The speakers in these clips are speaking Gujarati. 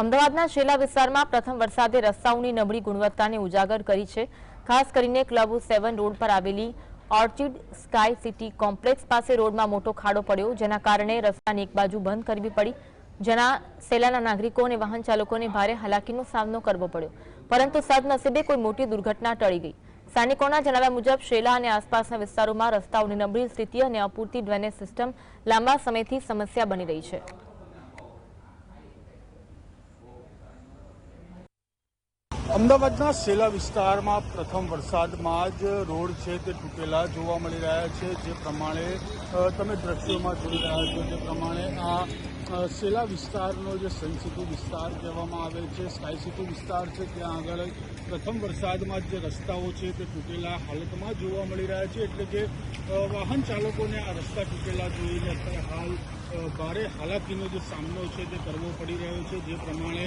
અમદાવાદના શેલા વિસ્તારમાં પ્રથમ વરસાદે રસ્તાઓની નબળી ગુણવત્તાને ઉજાગર કરી છે. ખાસ કરીને ક્લબ સેવન રોડ પર આવેલી ઓર્ચિડ સ્કાય સિટી કોમ્પ્લેક્સ પાસે રોડમાં મોટો ખાડો પડ્યો, જેના કારણે રસ્તાની એક બાજુ બંધ કરવી પડી, જેના શેલાના નાગરિકો અને વાહન ચાલકોને ભારે હાલાકીનો સામનો કરવો પડ્યો. પરંતુ સદનસીબે કોઈ મોટી દુર્ઘટના ટળી ગઈ. સ્થાનિકોના જણાવ્યા મુજબ, શેલા અને આસપાસના વિસ્તારોમાં રસ્તાઓની નબળી સ્થિતિ અને અપૂરતી ડ્રેનેજ સિસ્ટમ લાંબા સમયથી સમસ્યા બની રહી છે. અમદાવાદના સેલા વિસ્તારમાં પ્રથમ વરસાદમાં જ રોડ છે તે તૂટેલા જોવા મળી રહ્યા છે. જે પ્રમાણે તમે દ્રશ્યોમાં જોઈ રહ્યા છો તે પ્રમાણે આ સેલા વિસ્તારનો જે સન વિસ્તાર કહેવામાં આવે છે સ્કાય સિટી વિસ્તાર છે, ત્યાં આગળ પ્રથમ વરસાદમાં જે રસ્તાઓ છે તે તૂટેલા હાલતમાં જોવા મળી રહ્યા છે. એટલે કે વાહન ચાલકોને આ રસ્તા તૂટેલા જોઈને અત્યારે હાલ ભારે હાલાકીનો જે સામનો છે તે કરવો પડી રહ્યો છે. જે પ્રમાણે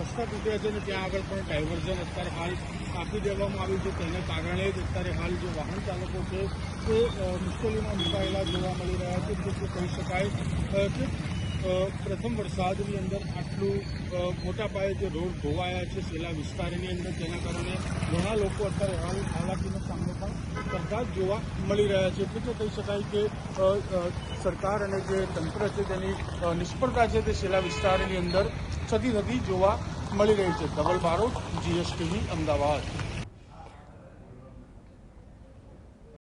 રસ્તા તૂટ્યા છે અને ત્યાં આગળ પણ ડાયવર્ઝન અત્યારે હાલ આપી દેવામાં આવ્યું છે. તેને કારણે જ અત્યારે હાલ જે વાહન ચાલકો છે તે મુશ્કેલીમાં મુકાયેલા જોવા મળી રહ્યા છે. જે કહી શકાય કે પ્રથમ વરસાદની અંદર આટલું મોટા પાયે જે રોડ ધોવાયા છે છેલ્લા વિસ્તારની અંદર, તેના કારણે ઘણા લોકો અત્યારે હાલ હાલાકીનો સામનો પણ કરતા જોવા મળી રહ્યા છે. એટલે કે કહી શકાય કે સરકાર અને જે તંત્ર છે તેની નિષ્ફળતા છે તે છેલ્લા વિસ્તારની અંદર થતી થતી જોવા મળી રહી છે. ધવલ બારોટ, જીએસટીવી, અમદાવાદ.